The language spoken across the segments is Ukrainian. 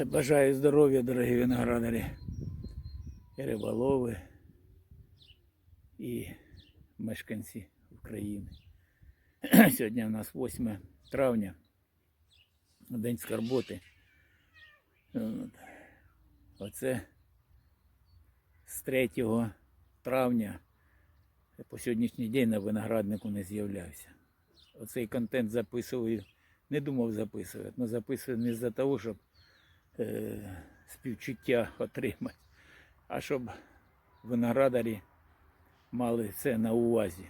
Бажаю здоров'я, дорогі виноградарі, і риболови, і мешканці України. Сьогодні у нас 8 травня, День скарботи. Оце з 3 травня по сьогоднішній день на винограднику не з'являвся. Оцей контент записую, не думав записувати, але записую не з-за того, щоб е, співчуття отримати, а щоб виноградарі мали це на увазі.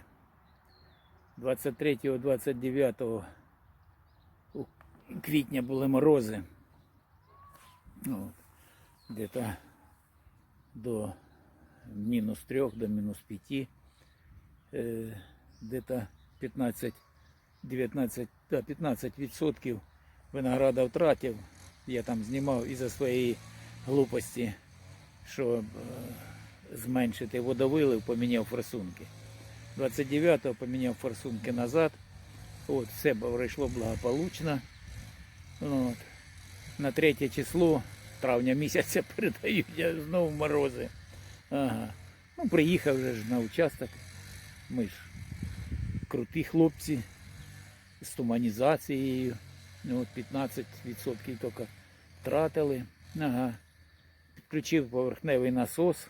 23-29 квітня були морози. Ну, от, где-то до мінус 3, до мінус 5, е, где-то 15 19, да, 15 відсотків винограда втратив. Я там знімав із-за своєї глупості, щоб е, зменшити водовилив, поміняв форсунки. 29-го поміняв форсунки назад. От, все пройшло благополучно. От. На третє число травня місяця передають я знову морози. Ага. Ну, приїхав вже ж на участок. Ми ж круті хлопці з туманізацією. Ну, от 15% тільки втратили. Ага. Підключив поверхневий насос.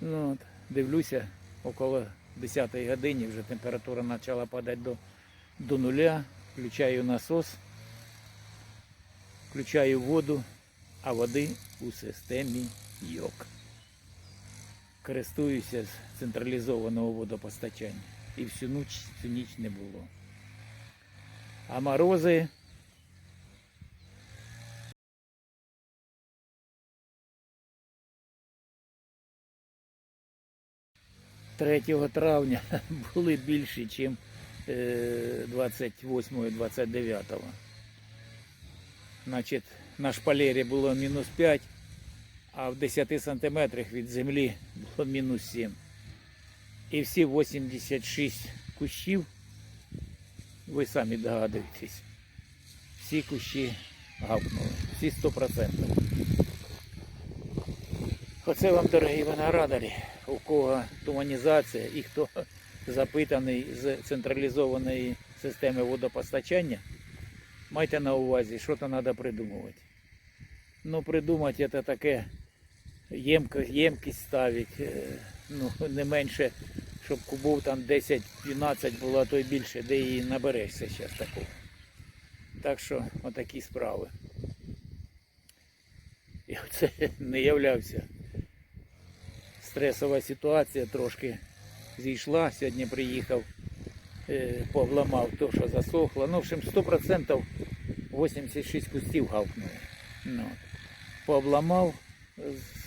Ну, от, дивлюся, около 10 годині вже температура почала падати до, до нуля. Включаю насос, включаю воду, а води у системі йок. Користуюся з централізованого водопостачання. І всю ніч, всю ніч не було. А морози. Третього травня були більші, ніж 28 і 29. Значить, на шпалері було мінус 5, а в 10 сантиметрах від землі було мінус 7. І всі 86 кущів ви самі догадуєтесь. Всі кущі гавкнули. Всі 100%. Оце вам, дорогі виноградарі, у кого туманізація і хто запитаний з централізованої системи водопостачання, майте на увазі, що то треба придумувати. Ну, придумати це таке ємкість ставити, е, ну, не менше щоб кубов там 10-12 було, а то й більше, де її наберешся зараз такого. Так що отакі справи. І оце не являвся. Стресова ситуація трошки зійшла. Сьогодні приїхав, е, повламав то, що засохло. Ну, в общем, 100% 86 кустів гавкнуло. Ну, от.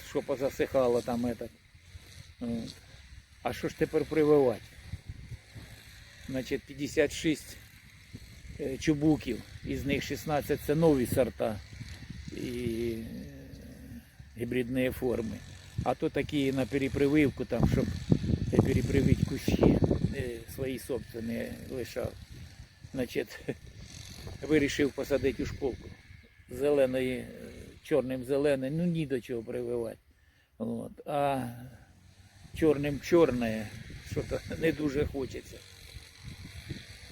що позасихало там этот. А що ж тепер прививати? Значить, 56 е, чубуків, із них 16 це нові сорта і е, гібридні форми. А то такі на перепрививку, там, щоб перепривити кущі е, свої собственні лишав. Значить, вирішив посадити у школку. Зеленої, е, чорним зеленим, ну ні до чого прививати. От. А чорним чорне, що то не дуже хочеться.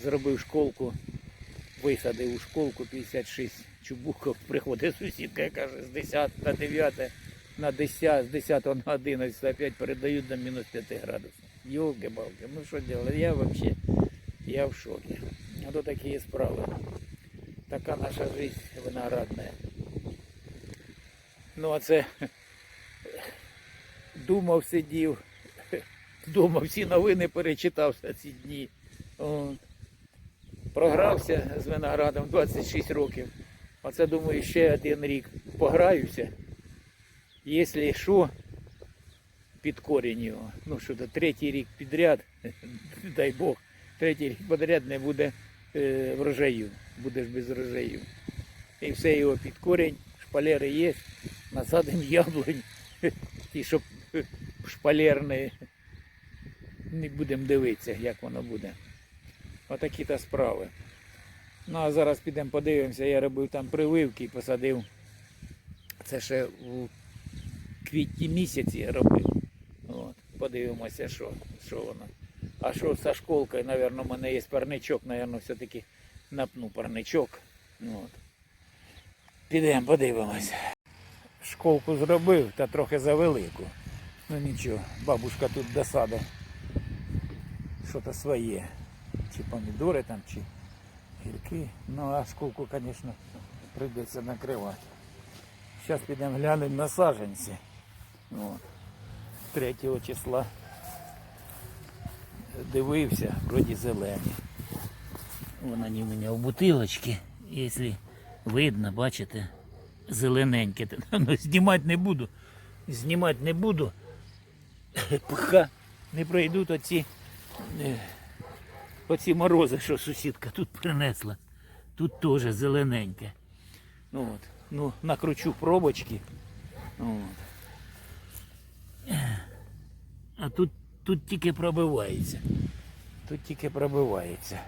Зробив школку, висадив у школку 56 чубуків, приходить сусідка каже, з 10 на 9 на 10, з 10 на 11 опять передають до мінус 5 градусів. Йолки-балки, ну що делать, я вообще, я в шоке. А то такі справи. Така наша жизнь виноградна. Ну а це думав, сидів, Дома всі новини перечитав за ці дні. От. Програвся з виноградом 26 років. Оце думаю, ще один рік пограюся. Якщо що, під корінь його. Ну що то третій рік підряд, дай Бог, третій рік підряд не буде е, врожаю. Будеш без врожаю. І все його під корінь, шпалери є, насадимо яблунь, і щоб шпалерні не будемо дивитися, як воно буде. Отакі та справи. Ну а зараз підемо подивимося, я робив там прививки і посадив Це ще у квітні місяці я робив. От, подивимося, що, що воно. А що з школкою, мабуть, у мене є парничок, мабуть, все-таки напну парничок. От. Підемо, подивимося. Школку зробив, та трохи завелику. Ну нічого, бабушка тут досада. Що-то своє. Чи помідори там, чи гірки. Ну а школку, звісно, прийдеться накривати. Зараз підемо глянемо на саженці. От. 3 числа дивився, вроді зелені. Вон они у меня в бутилочці, якщо видно, бачите, зелененьке. Ну, знімати не буду. Знімати не буду. Поки не пройдуть оці, оці морози, що сусідка тут принесла. Тут теж зелененьке. Ну, от. ну накручу пробочки. От. А тут, тут тільки пробивається. Тут тільки пробивається.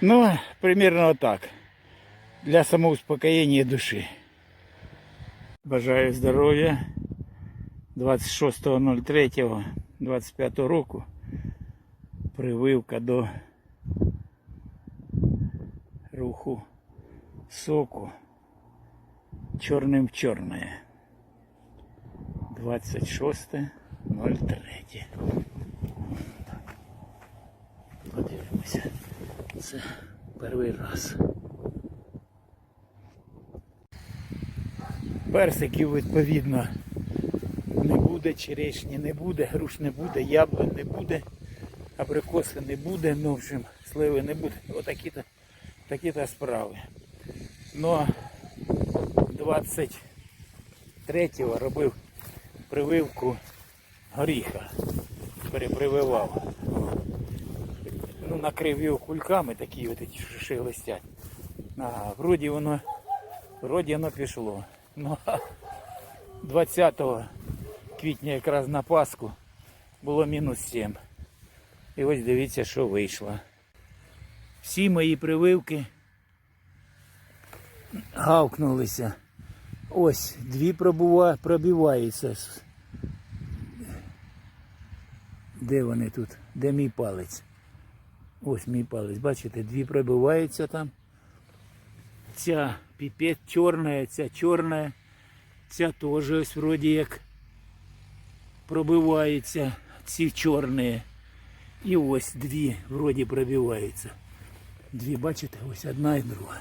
Ну, примерно так. Для самоуспокоєння душі. Бажаю здоров'я 26.03.25 року. Прививка до руху соку чорним в чорне. 26.03. Подивимося. Це перший раз. Персиків, відповідно, не Буде, черешні не буде, груш не буде, яблунь не буде, абрикоси не буде, ну, в общем, сливи не буде. Отакі-то такі-то справи. Но 23-го робив прививку горіха. Перепрививав. Ну, накрив його кульками такі от ці що шелестять. А, вроді воно, вроді воно пішло. Ну, а 20 квітня якраз на Пасху було мінус 7. І ось дивіться, що вийшло. Всі мої прививки гавкнулися. Ось дві пробува, пробиваються. Де вони тут? Де мій палець? Ось мій палець, бачите, дві пробиваються там. Ця піпет чорна, ця чорна, ця теж ось вроді як пробивається, ці чорні. І ось дві вроді пробиваються. Дві, бачите, ось одна і друга.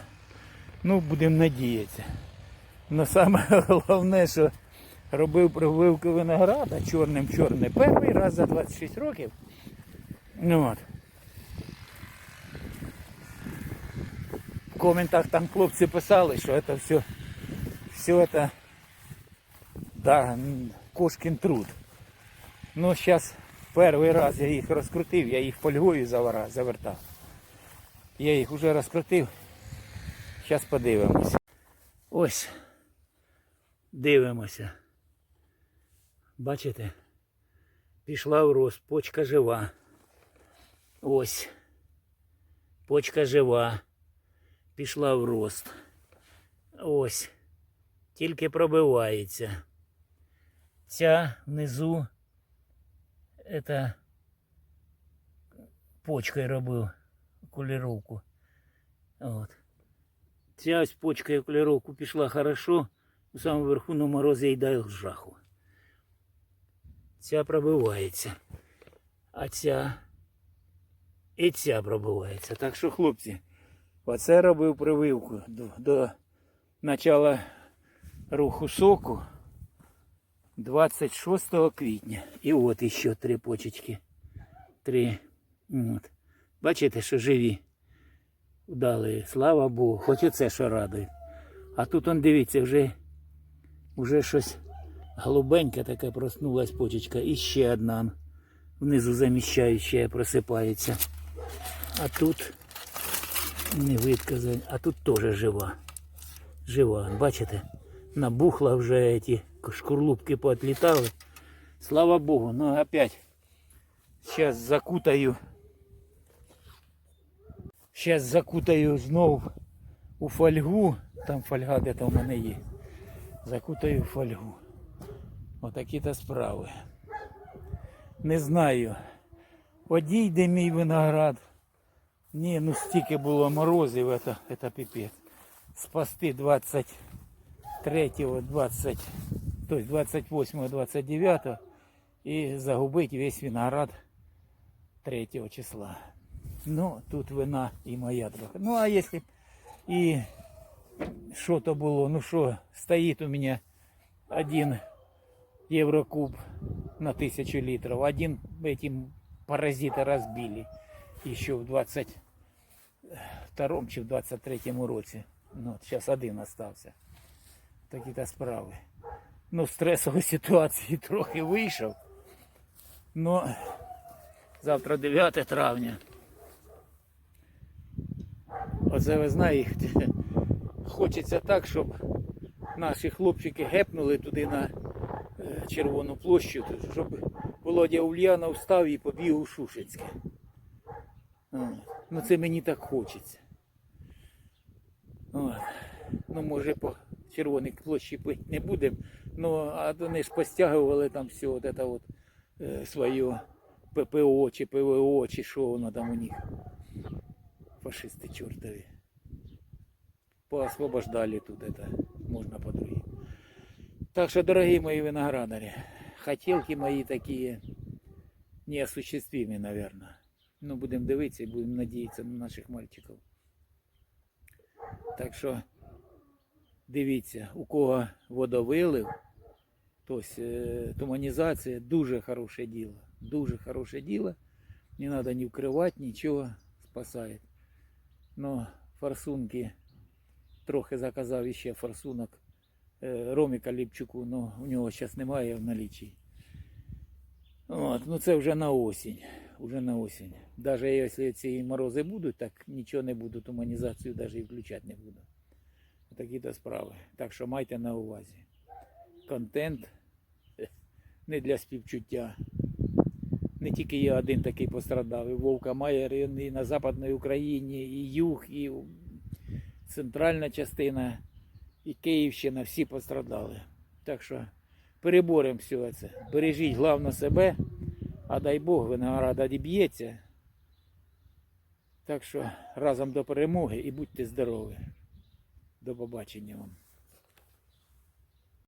Ну, будемо надіятися. Но саме головне, що робив прививку винограда чорним чорним перший раз за 26 років. Ну от. В коментах там хлопці писали, що це все, все це да, кошкін труд. Ну, зараз перший раз я їх розкрутив, я їх фольгою завертав. Я їх вже розкрутив. Зараз подивимося. Ось. Дивимося. Бачите? Пішла в рост, почка жива. Ось. Почка жива. Пішла в рост. Ось. Тільки пробивається. Ця внизу это почкою робив куліровку. От. Ця ось почка і куліровку пішла хорошо, у самому верху на мороз я й дай жаху. Ця пробивається. А ця і ця пробивається. Так що, хлопці, оце робив прививку до, до начала руху соку 26 квітня. І от іще три почечки. Три. От. Бачите, що живі. Вдали, слава Богу, хоч і це що радує. А тут он дивіться, вже, вже щось голубеньке таке проснулась почечка. І ще одна внизу заміщаюча просипається. А тут не видказать, а тут теж жива. Жива, бачите? Набухла вже ці шкурлупки поотлітали. Слава Богу, ну опять. Сейчас закутаю. Сейчас закутаю знов у фольгу, там фольга де-то в мене є. Закутаю фольгу. Отакі то справи. Не знаю. Одійде мій виноград. Ні, ну стільки було морозів, это, это пипець. Спасти 23, 20, то есть 28, 29 і загубити весь виноград 3 числа. Ну, тут вина і моя трохи. Ну, а якщо б і що то було, ну що, стоїть у мене один Еврокуб на тысячу литров. Один этим паразиты разбили еще в 22 чи в 23 році. Ну, от зараз один остався. Такі та справи. Ну, з стресової ситуації трохи вийшов. Ну, завтра 9 травня. Оце ви знаєте, хочеться так, щоб наші хлопчики гепнули туди на е, Червону площу, щоб Володя Ульянов встав і побіг у Шушицьке. Ну це мені так хочеться. Ну, може, по червоній площі пити не будемо. Ну, а вони ж постягували там все от это от, е, своє ППО чи ПВО, чи що воно там у них. Фашисти чортові. Поосвобождали тут это, можно по другим. Так что, дорогие мои виноградари, хотелки мои такие неосуществимы, наверное. Ну, будемо дивитися і будемо надіятися на наших мальчиків. Так що, дивіться, у кого водовилив, тобто е, туманізація дуже хороше діло. Дуже хороше діло. Не треба ні вкривати, нічого спасає. Ну, форсунки трохи заказав іще форсунок е, Роміка Ліпчуку, ну у нього зараз немає в налічі. От, ну це вже на осінь. Уже на осінь. Даже якщо ці морози будуть, так нічого не буду, туманізацію навіть і включати не буду. Такі то справи. Так що майте на увазі. Контент е, не для співчуття. Не тільки я один такий пострадав, і Вовка Майер, і на Западній Україні, і Юг, і центральна частина, і Київщина, всі пострадали. Так що переборемо все це. Бережіть головне себе, а дай Бог винограда діб'ється. Так що разом до перемоги і будьте здорові. До побачення вам.